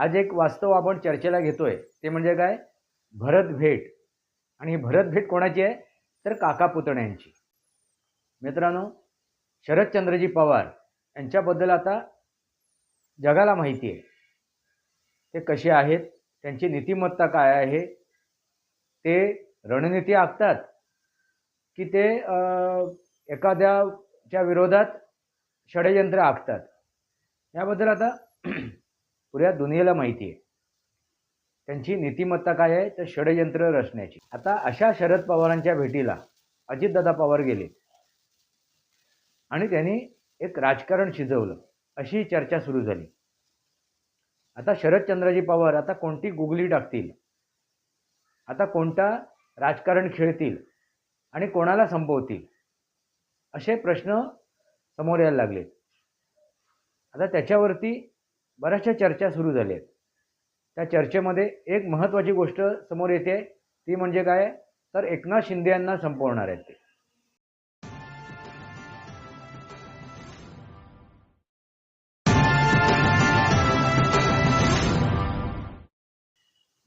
आज एक वास्तव आपण चर्चेला घेतोय. ते म्हणजे काय? भरत भेट. आणि ही भरत भेट कोणाची आहे? तर काका पुतण्यांची. मित्रांनो शरदचंद्रजी पवार यांच्याबद्दल आता जगाला माहिती आहे. ते कसे आहेत? त्यांची नीतिमत्ता काय आहे? ते रणनीती आखतात की ते एखाद्याच्या विरोधात षडयंत्र आखतात. याबद्दल आता पुऱ्या दुनियेला माहिती आहे. त्यांची नीतिमत्ता काय आहे? तर षडयंत्र रचण्याची. आता अशा शरद पवारांच्या भेटीला अजितदादा पवार गेले. आणि त्यांनी एक राजकारण शिजवलं. अशी चर्चा सुरू झाली. आता शरदचंद्रजी पवार आता कोणती गुगली टाकतील? आता कोणता राजकारण खेळतील? आणि कोणाला संपवतील? असे प्रश्न समोर यायला लागले. आता त्याच्यावरती बऱ्याचशा चर्चा सुरू झाल्या आहेत. त्या चर्चेमध्ये एक महत्त्वाची गोष्ट समोर येते ती म्हणजे काय? तर एकनाथ शिंदे यांना संपवणार आहेत ते.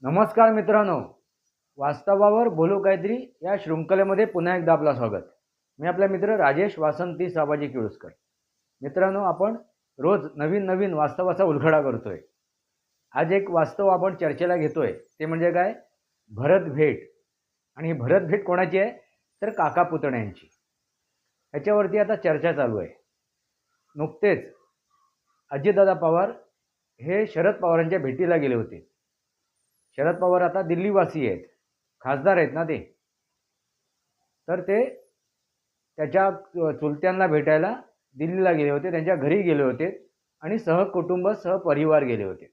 नमस्कार मित्रांनो. वास्तवावर बोलू काहीतरी? या शृंखलेमध्ये पुन्हा एकदा आपला स्वागत. मी आपला मित्र राजेश वासंती साबाजी किळुसकर. मित्रांनो आपण रोज नवीन नवीन वास्तवाचा उलगडा करतोय. आज एक वास्तव आपण चर्चेला घेतोय. ते म्हणजे काय? भरत भेट. आणि ही भरत भेट कोणाची आहे? तर काका पुतण्यांची. ह्याच्यावरती आता चर्चा चालू आहे. नुकतेच अजितदादा पवार हे शरद पवारांच्या भेटीला गेले होते. शरद पवार आता दिल्लीवासी आहेत. खासदार आहेत ना ते. तर ते त्याच्या चुलत्यांना भेटायला दिल्लीला गेले होते त्यांच्या घरी गेले होते आणि सहकुटुंब सहपरिवार गेले होते.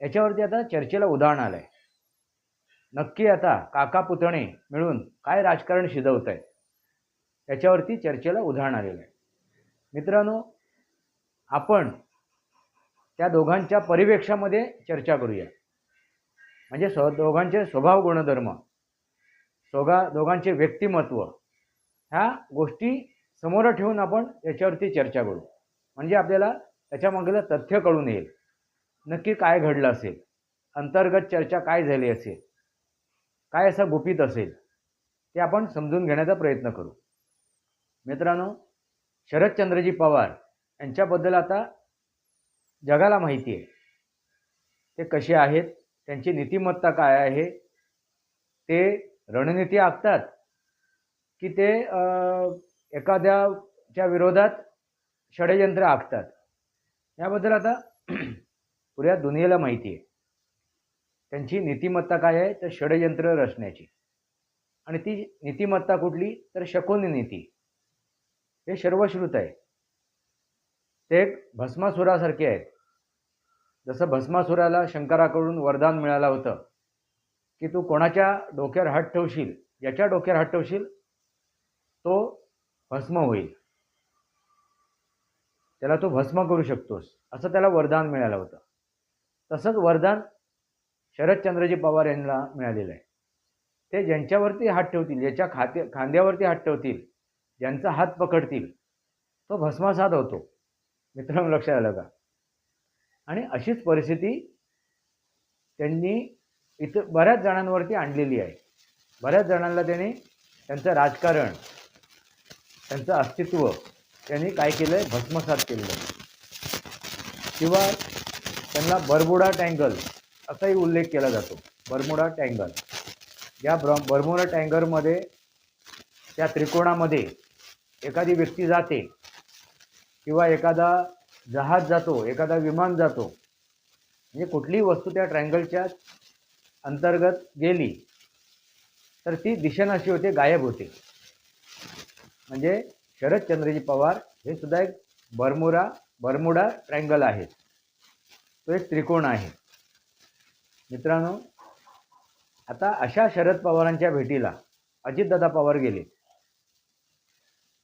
याच्यावरती आता चर्चेला उदाहरण आलं आहे नक्की आता काका पुतणे मिळून काय राजकारण शिजवत आहेत याच्यावरती चर्चेला उदाहरण आलेलं आहे. मित्रांनो आपण त्या दोघांच्या परिवेक्षामध्ये चर्चा करूया. म्हणजे स्व दोघांचे स्वभाव गुणधर्म दोघा दोघांचे व्यक्तिमत्व ह्या गोष्टी समोर ठेवून आपण याच्यावरती चर्चा करू. म्हणजे आपल्याला त्याच्यामागलं तथ्य कळून येईल. नक्की काय घडलं असेल? अंतर्गत चर्चा काय झाली असेल? काय असं गुपित असेल? ते आपण समजून घेण्याचा प्रयत्न करू. मित्रांनो शरदचंद्रजी पवार यांच्याबद्दल आता जगाला माहिती आहे. ते कसे आहेत? त्यांची नीतिमत्ता काय आहे? ते रणनीती आखतात की ते आ... एखाद्याच्या विरोधात षडयंत्र आखतात. याबद्दल आता पुऱ्या दुनियेला माहिती आहे. त्यांची नीतिमत्ता काय आहे? तर षडयंत्र रचण्याची. आणि ती नीतिमत्ता कुठली? तर शकुनी नीती. हे सर्वश्रुत आहे. ते एक भस्मासुरासारखे आहेत. जसं भस्मासुराला शंकराकडून वरदान मिळालं होतं की तू कोणाच्या डोक्यावर हात ठेवशील ज्याच्या डोक्यावर हात ठेवशील तो भस्म होईल. त्याला तू भस्म करू शकतोस. असं त्याला वरदान मिळालं होतं. तसंच वरदान शरदचंद्रजी पवार यांना मिळालेलं आहे. ते ज्यांच्यावरती हात ठेवतील ज्याच्या खाते खांद्यावरती हात ठेवतील ज्यांचा हात पकडतील तो भस्मासाद होतो. मित्रांनो लक्षात आलं का? आणि अशीच परिस्थिती त्यांनी इथं बऱ्याच जणांवरती आणलेली आहे. बऱ्याच जणांना त्यांनी त्यांचं राजकारण त्यांचं अस्तित्व त्यांनी काय केलं आहे भस्मसात केलेलं आहे किंवा त्यांना बरमुडा टँगल असाही उल्लेख केला जातो. बरमुडा टँगल या ब्र बरमुडा टँगरमध्ये त्या त्रिकोणामध्ये एखादी व्यक्ती जाते किंवा एखादा जहाज जातो एखादा विमान जातो म्हणजे कुठलीही वस्तू त्या ट्रँगलच्या अंतर्गत गेली तर ती दिशेनाशी होते गायब होते. म्हणजे शरदचंद्रजी पवार हे सुद्धा एक बरमुरा बरमुडा ट्रँगल आहे. तो एक त्रिकोण आहे. मित्रांनो आता अशा शरद पवारांच्या भेटीला अजितदादा पवार गेले.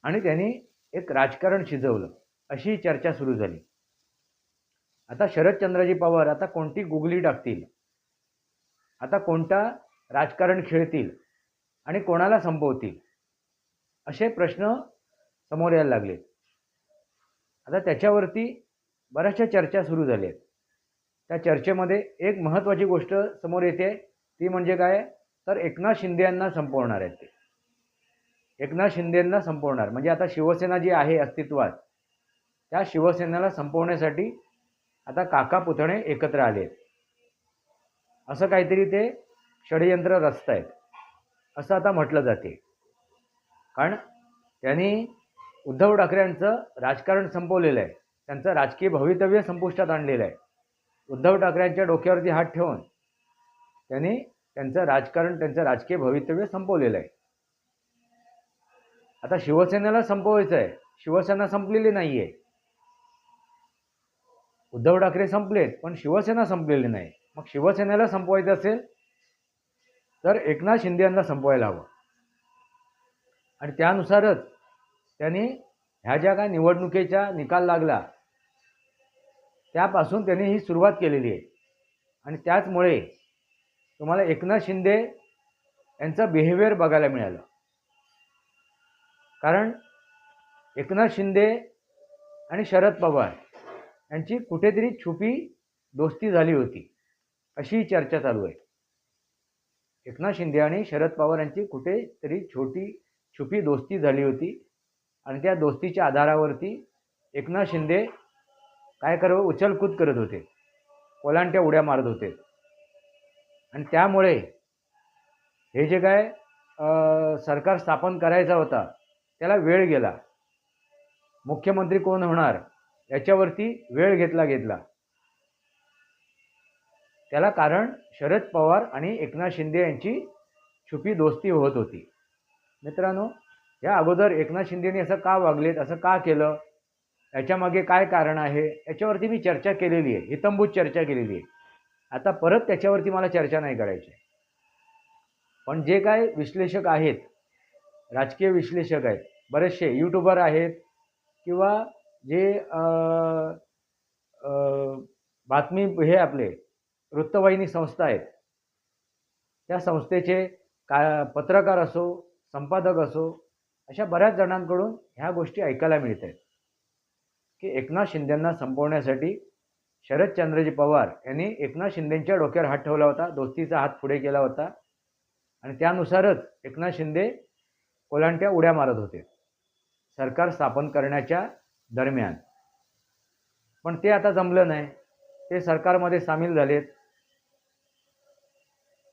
आणि त्यांनी एक राजकारण शिजवलं. अशी चर्चा सुरू झाली. आता शरदचंद्रजी पवार आता कोणती गुगली टाकतील? आता कोणता राजकारण खेळतील? आणि कोणाला संपवतील? असे प्रश्न समोर यायला लागले. आता त्याच्यावरती बऱ्याचशा चर्चा सुरू झाल्या. आहेत त्या चर्चेमध्ये एक महत्त्वाची गोष्ट समोर येते ती म्हणजे काय? तर एकनाथ शिंदे यांना संपवणार आहेत ते. एकनाथ शिंदेंना संपवणार. म्हणजे आता शिवसेना जी आहे अस्तित्वात त्या शिवसेनेला संपवण्यासाठी आता काका पुतणे एकत्र आले आहेत. असं काहीतरी ते षडयंत्र रचत आहेत असं आता म्हटलं जाते. कारण त्यांनी उद्धव ठाकरेंचं राजकारण संपवलेलं आहे. त्यांचं राजकीय भवितव्य संपुष्टात आणलेलं आहे. उद्धव ठाकरेंच्या डोक्यावरती हात ठेवून त्यांनी त्यांचं राजकारण त्यांचं राजकीय भवितव्य संपवलेलं आहे. आता शिवसेनेला संपवायचं आहे. शिवसेना संपलेली नाही आहे उद्धव ठाकरे संपलेत पण शिवसेना संपलेली नाही. मग शिवसेनेला संपवायचं असेल तर एकनाथ शिंदे यांना संपवायला हवं. आणि त्यानुसारच त्यांनी ह्या ज्या काय निवडणुकीचा निकाल लागला त्यापासून त्यांनी ही सुरुवात केलेली आहे. आणि त्याचमुळे तुम्हाला एकनाथ शिंदे यांचं बिहेवियर बघायला मिळालं. कारण एकनाथ शिंदे आणि शरद पवार यांची कुठेतरी छुपी दोस्ती झाली होती अशी चर्चा चालू आहे. एकनाथ शिंदे आणि शरद पवार यांची कुठेतरी छोटी छुपी दोस्ती झाली होती. आणि त्या दोस्तीच्या आधारावरती एकनाथ शिंदे काय करव उचलकूद करत होते. ओलांट्या उड्या मारत होते. आणि त्यामुळे हे जे काय सरकार स्थापन करायचा होता त्याला वेळ गेला. मुख्यमंत्री कोण होणार याच्यावरती वेळ घेतला घेतला त्याला कारण शरद पवार आणि एकनाथ शिंदे यांची छुपी दोस्ती होत होती. मित्रांनो या अगोदर एकनाथ शिंदेने असं का वागलेत असं का केलं? याच्यामागे काय कारण आहे? याच्यावरती मी चर्चा केलेली आहे. हितंभूत चर्चा केलेली आहे. आता परत त्याच्यावरती मला चर्चा नाही करायची. पण जे काय विश्लेषक आहेत राजकीय विश्लेषक आहेत बरेचसे यूट्यूबर आहेत किंवा जे बातमी हे आपले वृत्तवाहिनी संस्था आहेत त्या संस्थेचे का पत्रकार असो संपादक असो अशा बऱ्याच जणांकडून ह्या गोष्टी ऐकायला मिळत आहेत की एकनाथ शिंदेंना संपवण्यासाठी शरदचंद्रजी पवार यांनी एकनाथ शिंदेंच्या डोक्यावर हात ठेवला होता दोस्तीचा हात पुढे केला होता. आणि त्यानुसारच एकनाथ शिंदे कोलांट्या उड्या मारत होते. सरकार स्थापन करण्याच्या दरम्यान. पण ते आता जमलं नाही. ते सरकारमध्ये सामील झालेत.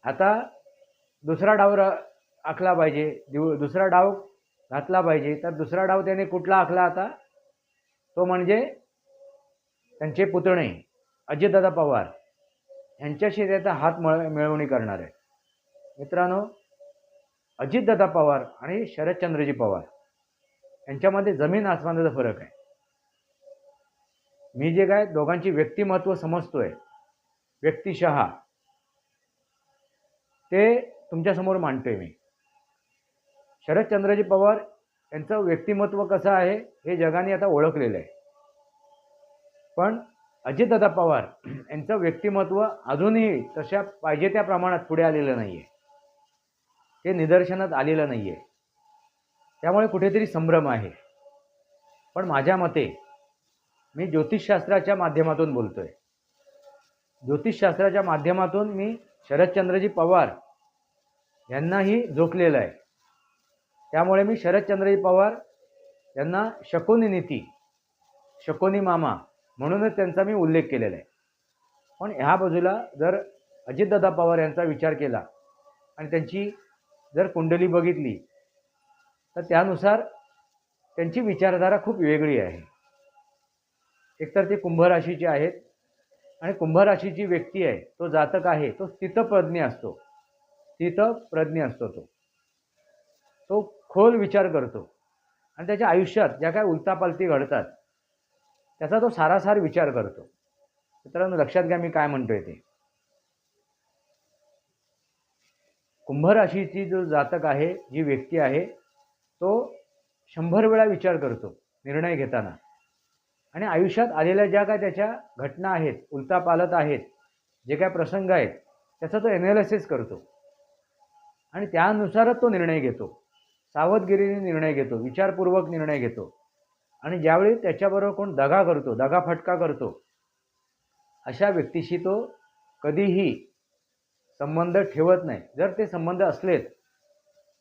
आता दुसरा डाव आखला पाहिजे. दिव दुसरा डाव घातला पाहिजे. तर दुसरा डाव त्याने कुठला आखला आता? तो म्हणजे त्यांचे पुतणे अजितदादा पवार यांच्याशी त्याचा हात मळ मिळवणी करणार आहे. मित्रांनो अजितदादा पवार आणि शरदचंद्रजी पवार यांच्यामध्ये जमीन आसमानाचा फरक आहे. मी जे काय दोघांची व्यक्तिमत्व समजतोय व्यक्तिशहा ते तुमच्यासमोर मांडतोय मी. शरदचंद्रजी पवार यांचं व्यक्तिमत्व कसं आहे हे जगाने आता ओळखलेलं आहे. पण अजितदादा पवार यांचं व्यक्तिमत्व अजूनही तशा पाहिजे त्या प्रमाणात पुढे आलेलं नाही आहे ते निदर्शनात आलेलं नाही आहे त्यामुळे कुठेतरी संभ्रम आहे. पण माझ्या मते मी ज्योतिषशास्त्राच्या माध्यमातून बोलतो आहे ज्योतिषशास्त्राच्या माध्यमातून मी शरदचंद्रजी पवार यांनाही जोखलेलं आहे. त्यामुळे मी शरदचंद्रजी पवार यांना शकोनी नीती शकोनी मामा म्हणूनच त्यांचा मी उल्लेख केलेला आहे. पण ह्या बाजूला जर अजितदादा पवार यांचा विचार केला आणि त्यांची जर कुंडली बघितली तर त्यानुसार त्यांची विचारधारा खूप वेगळी आहे. एकतर ते कुंभराशीचे आहेत आणि कुंभराशीची व्यक्ती आहे तो जातक आहे तो स्थितप्रज्ञ असतो स्थितप्रज्ञ असतो तो. तो खोल विचार करतो. आणि त्याच्या आयुष्यात ज्या काय उलतापालती घडतात त्याचा तो सारासार विचार करतो. मित्रांनो लक्षात घ्या मी काय म्हणतोय ते. कुंभ राशीची जो जातक आहे जी व्यक्ती आहे तो शंभर वेळा विचार करतो निर्णय घेताना. आणि आयुष्यात आलेल्या ज्या काय त्याच्या घटना आहेत उलतापालत आहेत जे काय प्रसंग आहेत त्याचा तो एनालिसिस करतो. आणि त्यानुसारच तो निर्णय घेतो. सावधगिरीने निर्णय घेतो विचारपूर्वक निर्णय घेतो. आणि ज्यावेळी त्याच्याबरोबर कोण दगा करतो दगा फटका करतो अशा व्यक्तीशी तो कधीही संबंध ठेवत नाही. जर ते संबंध असलेत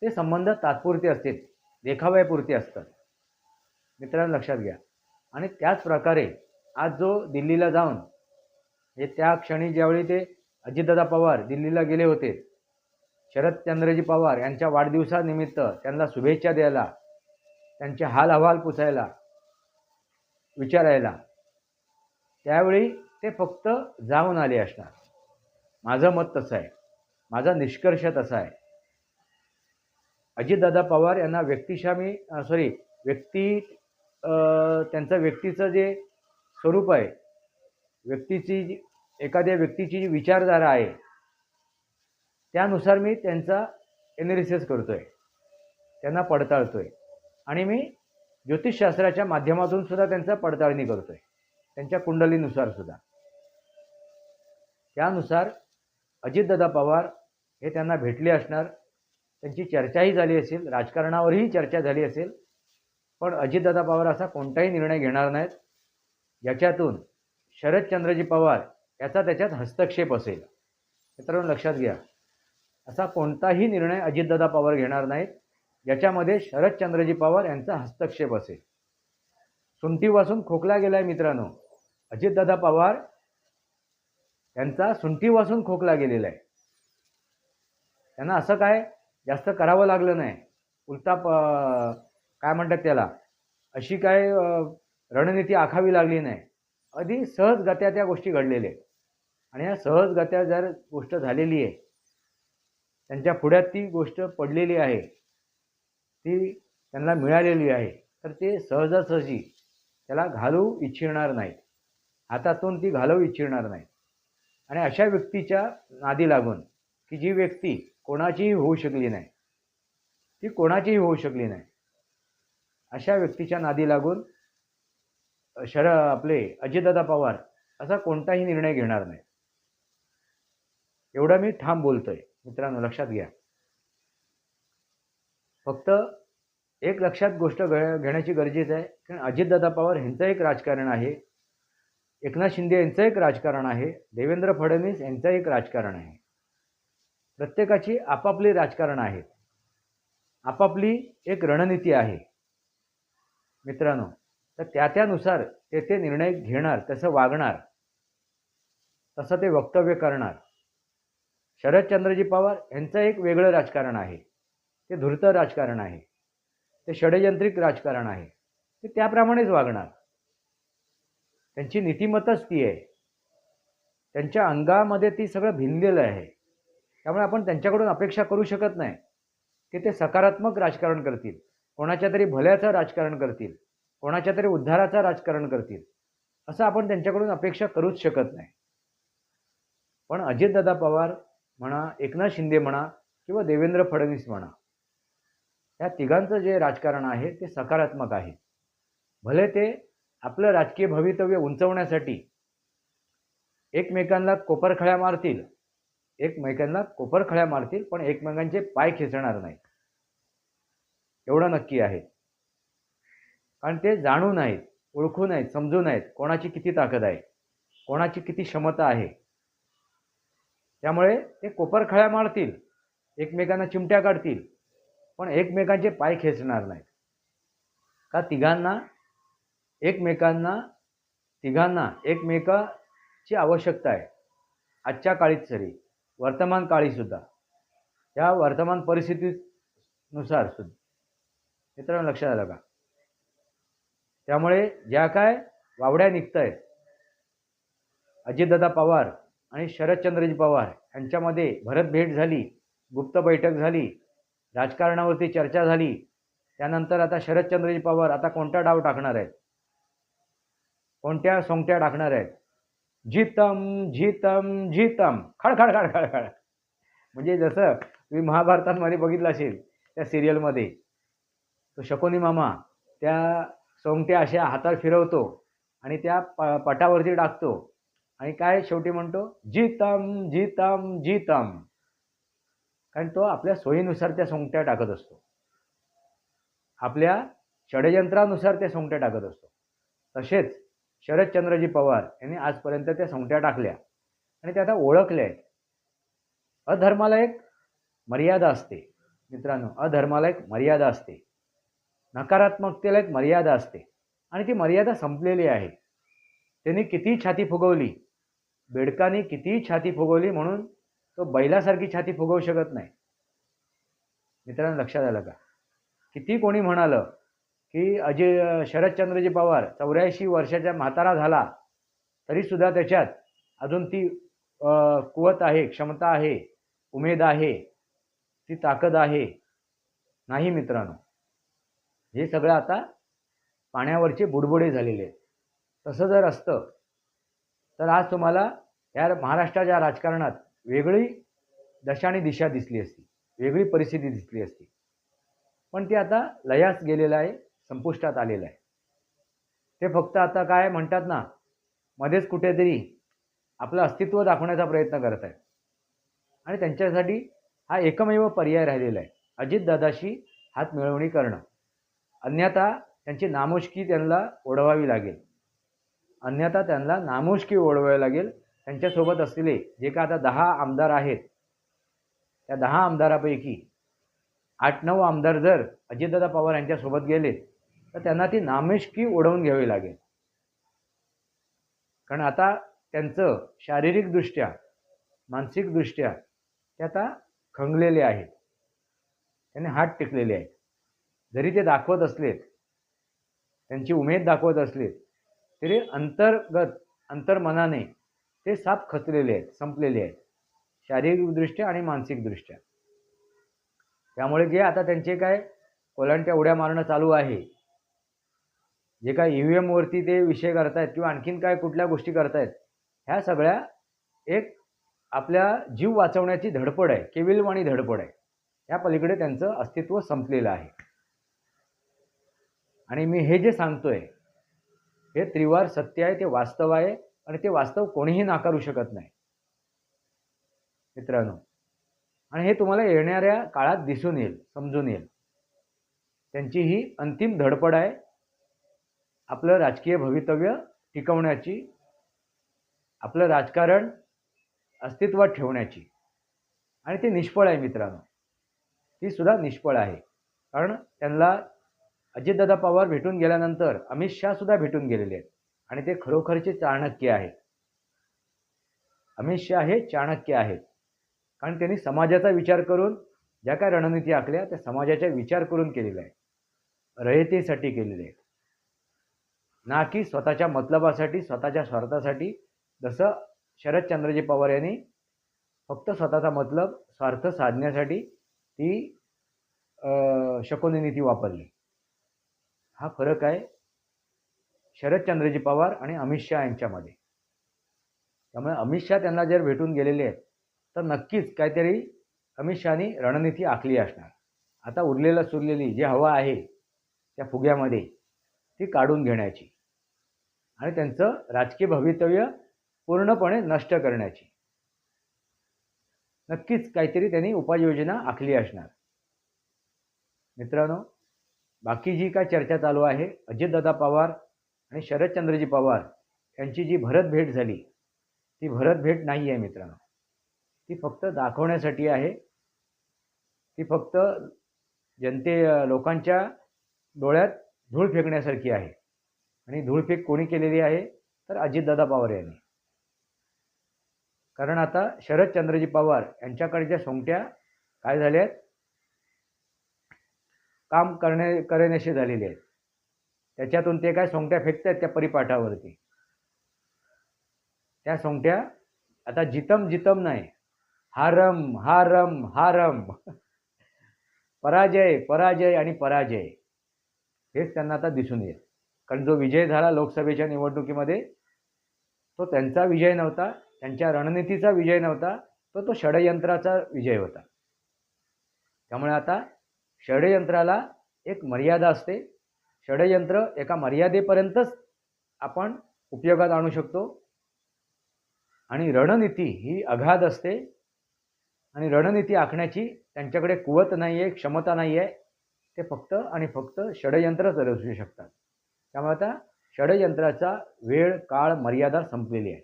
ते संबंध तात्पुरते असतील देखाव्यापुरते असतात. मित्रांनो लक्षात घ्या. आणि त्याच प्रकारे आज जो दिल्लीला जाऊन हे त्या क्षणी ज्यावेळी ते अजितदादा पवार दिल्लीला गेले होते शरदचंद्रजी पवार यांच्या वाढदिवसानिमित्त त्यांना शुभेच्छा द्यायला त्यांचे हाल अहवाल पुसायला विचारायला. त्यावेळी ते फक्त जाऊन आले असणार. माझं मत तसं आहे. माझा निष्कर्ष तसा आहे. अजितदादा पवार यांना व्यक्तिशा मी सॉरी व्यक्ती त्यांचं व्यक्तीचं जे स्वरूप आहे व्यक्तीची जी एखाद्या व्यक्तीची जी विचारधारा आहे त्यानुसार मी त्यांचा एनालिसिस करतो आहे त्यांना पडताळतो आहे आणि मी ज्योतिषशास्त्राच्या माध्यमातून सुद्धा त्यांचा पडताळणी करतो आहे त्यांच्या कुंडलीनुसार सुद्धा. त्यानुसार अजितदादा पवार हे त्यांना भेटले असणार. त्यांची चर्चाही झाली असेल. राजकारणावरही चर्चा झाली असेल. पण अजितदादा पवार असा कोणताही निर्णय घेणार नाहीत. याच्यातून शरदचंद्रजी पवार याचा त्याच्यात हस्तक्षेप असेल. मित्रांनो लक्षात घ्या. असा कोणताही निर्णय अजितदादा पवार घेणार नाहीत. याच्यामध्ये शरदचंद्रजी पवार यांचा हस्तक्षेप असेल. सुंठीवासून खोकला गेलाय मित्रांनो. अजितदादा पवार यांचा सुंठीवासून खोकला गेलेला आहे. त्यांना असं काय जास्त करावं लागलं नाही. उलटा प काय म्हणतात त्याला? अशी काय रणनीती आखावी लागली नाही. अगदी सहजगत्या त्या गोष्टी घडलेल्या आहेत. आणि या सहजगत्या जर गोष्ट झालेली आहे त्यांच्या पुढ्यात ती गोष्ट पडलेली आहे. ती त्यांना मिळालेली आहे. तर ते सहजासहजी त्याला घालवू इच्छिणार नाहीत. हातातून ती घालवू इच्छिणार नाहीत. आणि अशा व्यक्तीच्या नादी लागून की जी व्यक्ती कोणाचीही होऊ शकली नाही ती कोणाचीही होऊ शकली नाही अशा व्यक्तीच्या नादी लागून शर आपले अजितदादा पवार असा कोणताही निर्णय घेणार नाही. एवढं मी ठाम बोलतोय. मित्रांनो लक्षात घ्या. फक्त एक लक्षात गोष्ट घेण्याची गरजेचं आहे कारण अजितदादा पवार यांचं एक राजकारण आहे एकनाथ शिंदे यांचं एक राजकारण आहे देवेंद्र फडणवीस यांचं एक राजकारण आहे. प्रत्येकाची आपापली राजकारण आहेत आपापली एक रणनीती आहे. मित्रांनो तर त्या त्यानुसार ते ते निर्णय घेणार तसं वागणार तसं ते वक्तव्य करणार. शरदचंद्रजी पवार यांचं एक वेगळं राजकारण आहे. ते धूर्त राजकारण आहे. ते षडयंत्रिक राजकारण आहे. ते त्याप्रमाणेच वागणार. त्यांची नीतिमतच ती आहे. त्यांच्या अंगामध्ये ती सगळं भिनलेलं आहे. त्यामुळे आपण त्यांच्याकडून अपेक्षा करू शकत नाही की ते सकारात्मक राजकारण करतील. कोणाच्या तरी भल्याचं राजकारण करतील. कोणाच्या तरी उद्धाराचं राजकारण करतील. असं आपण त्यांच्याकडून अपेक्षा करूच शकत नाही. पण अजितदादा पवार म्हणा एकनाथ शिंदे म्हणा किंवा देवेंद्र फडणवीस म्हणा या तिघांचं जे राजकारण आहे ते सकारात्मक आहे. भले ते आपलं राजकीय भवितव्य उंचवण्यासाठी एकमेकांना कोपरखळ्या मारतील एकमेकांना कोपरखळ्या मारतील पण एकमेकांचे पाय खेचणार नाहीत. एवढं नक्की आहे. कारण ते जाणून आहेत ओळखून आहेत समजून आहेत कोणाची किती ताकद आहे कोणाची किती क्षमता आहे. त्यामुळे ते कोपरखळ्या मारतील एकमेकांना चिमट्या काढतील पण एकमेकांचे पाय खेचणार नाहीत. का तिघांना एकमेकांना तिघांना एकमेकाची आवश्यकता आहे. आजच्या काळीत सरी वर्तमान काळीसुद्धा या वर्तमान परिस्थितीनुसार सुद्धा. मित्रांनो लक्षात आलं का? त्यामुळे ज्या काय वावड्या निघत आहेत अजितदादा पवार आणि शरदचंद्रजी पवार यांच्यामध्ये भरत भेट झाली गुप्त बैठक झाली राजकारणावरती चर्चा झाली. त्यानंतर आता शरदचंद्रजी पवार आता कोणता डाव टाकणार आहेत? कोणत्या सोंगट्या टाकणार आहेत? जितम जितम जितम. खडखड खडखड खड खड म्हणजे जसं तुम्ही महाभारतामध्ये बघितलं असेल त्या सिरियलमध्ये तो शकुनी मामा त्या सोंगट्या अशा हातात फिरवतो आणि त्या प पटावरती टाकतो. आणि काय शेवटी म्हणतो? जीतम जीतम जीतम. कारण तो आपल्या सोयीनुसार त्या सोंगट्या टाकत असतो. आपल्या षडयंत्रानुसार त्या सोंगट्या टाकत असतो. तसेच शरदचंद्रजी पवार यांनी आजपर्यंत त्या सोंगट्या टाकल्या आणि त्या आता ओळखल्या आहेत. अधर्माला एक मर्यादा असते. मित्रांनो अधर्माला एक मर्यादा असते. नकारात्मकतेला एक मर्यादा असते. आणि ती मर्यादा संपलेली आहे. त्यांनी किती छाती फुगवली? बेडकाने कितीही छाती फुगवली म्हणून तो बैलासारखी छाती फुगवू शकत नाही. मित्रांनो लक्षात आलं का? किती कोणी म्हणालं की अजय शरदचंद्रजी पवार चौऱ्याऐंशी वर्षाच्या म्हातारा झाला तरीसुद्धा त्याच्यात अजून ती कुवत आहे क्षमता आहे उमेद आहे ती ताकद आहे. नाही मित्रांनो हे सगळं आता पाण्यावरचे बुडबुडे झालेले आहेत. तसं जर असतं तर आज तुम्हाला या महाराष्ट्राच्या राजकारणात वेगळी दशा आणि दिशा दिसली असती वेगळी परिस्थिती दिसली असती. पण ते आता लयास गेलेलं आहे संपुष्टात आलेलं आहे. ते फक्त आता काय म्हणतात ना मध्येच कुठेतरी आपलं अस्तित्व दाखवण्याचा प्रयत्न करत आहेत. आणि त्यांच्यासाठी हा एकमेव पर्याय राहिलेला आहे अजितदादाशी हात मिळवणी करणं. अन्यथा त्यांची नामुष्की त्यांना ओढवावी लागेल. अन्यथा त्यांना नामुष्की ओढवावी लागेल. त्यांच्यासोबत असलेले जे का आता दहा आमदार आहेत त्या दहा आमदारापैकी आठ नऊ आमदार जर अजितदादा पवार यांच्यासोबत गेले तर त्यांना ती नामुष्की ओढवून घ्यावी लागेल. कारण आता त्यांचं शारीरिकदृष्ट्या मानसिकदृष्ट्या ते आता खंगलेले आहेत. त्यांनी हात टिकलेले आहेत. जरी ते दाखवत असलेत त्यांची उमेद दाखवत असलेत तरी अंतर्गत अंतर्मनाने ते साप खचलेले आहेत संपलेले आहेत. शारीरिकदृष्ट्या आणि मानसिकदृष्ट्या. त्यामुळे जे आता त्यांचे काय कोलांट्या उड्या मारणं चालू आहे जे काय ई व्ही एमवरती ते विषय करतायत किंवा आणखीन काय कुठल्या गोष्टी करतायत ह्या सगळ्या एक आपल्या जीव वाचवण्याची धडपड आहे केविलवाणी धडपड आहे. या पलीकडे त्यांचं अस्तित्व संपलेलं आहे. आणि मी हे जे सांगतोय हे त्रिवार सत्य आहे ते वास्तव आहे आणि ते वास्तव कोणीही नाकारू शकत नाही. मित्रांनो आणि हे तुम्हाला येणाऱ्या काळात दिसून येईल समजून येईल. त्यांची ही अंतिम धडपड आहे. आपलं राजकीय भवितव्य टिकवण्याची आपलं राजकारण अस्तित्वात ठेवण्याची. आणि ते निष्फळ आहे मित्रांनो. ती सुद्धा निष्फळ आहे. कारण त्यांना अजितदादा पवार भेटून गेल्यानंतर अमित शहा सुद्धा भेटून गेलेले आहेत. आणि ते खरोखरचे चाणक्य आहेत. अमित शहा हे चाणक्य आहेत. कारण त्यांनी समाजाचा विचार करून ज्या काय रणनीती आखल्या त्या समाजाचा विचार करून केलेल्या आहे रयतेसाठी केलेले आहेत. ना की स्वतःच्या मतलबासाठी स्वतःच्या स्वार्थासाठी जसं शरदचंद्रजी पवार यांनी फक्त स्वतःचा मतलब स्वार्थ साधण्यासाठी ती अ, शकुनी नीती वापरली. हा फरक आहे शरदचंद्रजी पवार आणि अमित शहा यांच्यामध्ये. त्यामुळे अमित शहा त्यांना जर भेटून गेलेले आहेत तर नक्कीच काहीतरी अमित शहानी रणनीती आखली असणार. आता उरलेला सुरलेली जी हवा आहे त्या फुग्यामध्ये ती काढून घेण्याची आणि त्यांचं राजकीय भवितव्य पूर्णपणे नष्ट करण्याची. नक्कीच काहीतरी त्यांनी उपाययोजना आखली असणार. मित्रांनो बाकी जी काय चर्चा चालू आहे अजितदादा पवार आणि शरदचंद्रजी पवार यांची जी भरत भेट झाली ती भरत भेट नाही आहे मित्रांनो. ती फक्त दाखवण्यासाठी आहे. ती फक्त जनते लोकांच्या डोळ्यात धूळ फेकण्यासारखी आहे. आणि धूळफेक कोणी केलेली आहे? तर अजितदादा पवार यांनी. कारण आता शरदचंद्रजी पवार यांच्याकडच्या सोंगट्या काय झाल्या आहेत काम करणे करण्याशी झालेले आहेत. त्याच्यातून ते काय सोंगट्या फेकत आहेत त्या परिपाठावरती. त्या सोंगट्या आता जितम जितम नाही. हारम हारम हारम. पराजय पराजय आणि पराजय. हेच त्यांना आता दिसून येईल. कारण जो विजय झाला लोकसभेच्या निवडणुकीमध्ये तो त्यांचा विजय नव्हता. त्यांच्या रणनीतीचा विजय नव्हता. तो तो षडयंत्राचा विजय होता. त्यामुळे आता षडयंत्राला एक मर्यादा असते. षडयंत्र एका मर्यादेपर्यंतच आपण उपयोगात आणू शकतो. आणि रणनीती ही अगाध असते. आणि रणनीती आखण्याची त्यांच्याकडे कुवत नाही आहे क्षमता नाही आहे ते फक्त आणि फक्त षडयंत्रच रचू शकतात. त्यामुळे आता षडयंत्राचा वेळ काळ मर्यादा संपलेली आहे.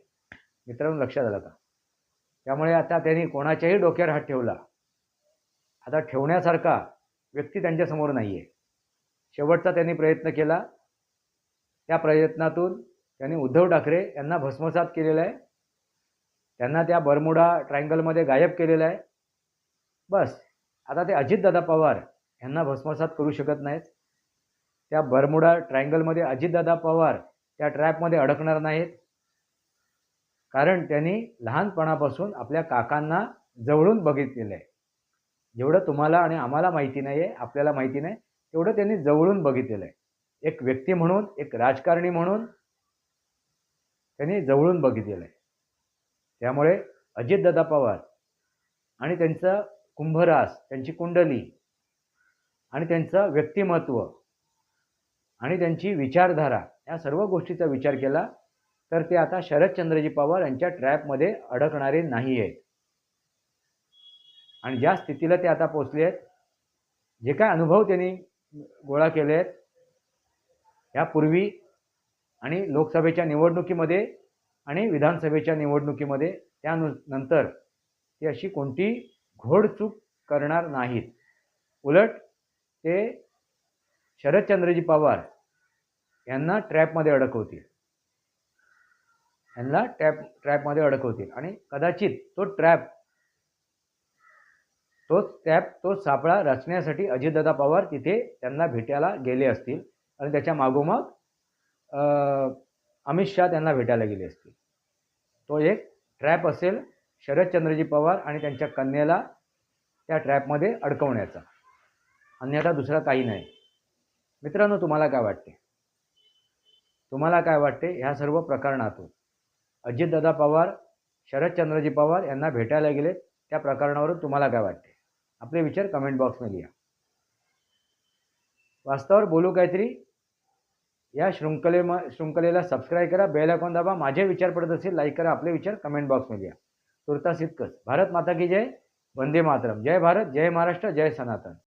मित्रांनो लक्षात आलं का? त्यामुळे आता त्यांनी कोणाच्याही डोक्यावर हात ठेवला. आता ठेवण्यासारखा व्यक्ती त्यांच्यासमोर नाही आहे शेवटचा त्यांनी प्रयत्न केला. त्या प्रयत्नातून त्यांनी उद्धव ठाकरे यांना भस्मसात केलेलं आहे. त्यांना त्या बरमुडा ट्रायंगलमध्ये गायब केलेलं आहे. बस. आता ते अजितदादा पवार यांना भस्मसात करू शकत नाहीत. त्या बरमुडा ट्रायंगलमध्ये अजितदादा पवार त्या ट्रॅपमध्ये अडकणार नाहीत. कारण त्यांनी लहानपणापासून आपल्या काकांना जवळून बघितलेलं आहे. जेवढं तुम्हाला आणि आम्हाला माहिती नाही आहे आपल्याला माहिती नाही तेवढं त्यांनी जवळून बघितलेलं आहे. एक व्यक्ती म्हणून एक राजकारणी म्हणून त्यांनी जवळून बघितलेलं आहे. त्यामुळे अजितदादा पवार आणि त्यांचा कुंभरास त्यांची कुंडली आणि त्यांचं व्यक्तिमत्व आणि त्यांची विचारधारा या सर्व गोष्टीचा विचार केला तर ते आता शरदचंद्रजी पवार यांच्या ट्रॅपमध्ये अडकणारे नाही आहेत आणि ज्या स्थितीला ते आता पोचले आहेत जे काय अनुभव त्यांनी गोळा केले आहेत यापूर्वी आणि लोकसभेच्या निवडणुकीमध्ये आणि विधानसभेच्या निवडणुकीमध्ये त्यानु नंतर ते अशी कोणती घोडचूक करणार नाहीत. उलट ते शरदचंद्रजी पवार यांना ट्रॅपमध्ये अडकवतील. यांना ट्रॅप ट्रॅपमध्ये अडकवतील. आणि कदाचित तो ट्रॅप तोच टॅप तो सापळा रचण्यासाठी अजितदादा पवार तिथे त्यांना भेटायला गेले असतील. आणि त्याच्या मागोमाग अमित शहा त्यांना भेटायला गेले असतील. तो एक ट्रॅप असेल शरदचंद्रजी पवार आणि त्यांच्या कन्येला त्या ट्रॅपमध्ये अडकवण्याचा. अन्यथा दुसरा काही नाही. मित्रांनो तुम्हाला काय वाटते? तुम्हाला काय वाटते? ह्या सर्व प्रकरणातून अजितदादा पवार शरदचंद्रजी पवार यांना भेटायला गेले त्या प्रकरणावरून तुम्हाला काय वाटते? आपले विचार कमेंट बॉक्स में लिया वास्तवावर बोलू काहीतरी? या शृंखले शृंखलेला सबस्क्राईब करा बेल आयकॉन दाबा माझे विचार पडत असेल लाईक करा आपले विचार कमेंट बॉक्समध्ये लिहा. तुर्तास इतकंच. भारत माता की जय वंदे मातरम. जय भारत जय महाराष्ट्र जय सनातन.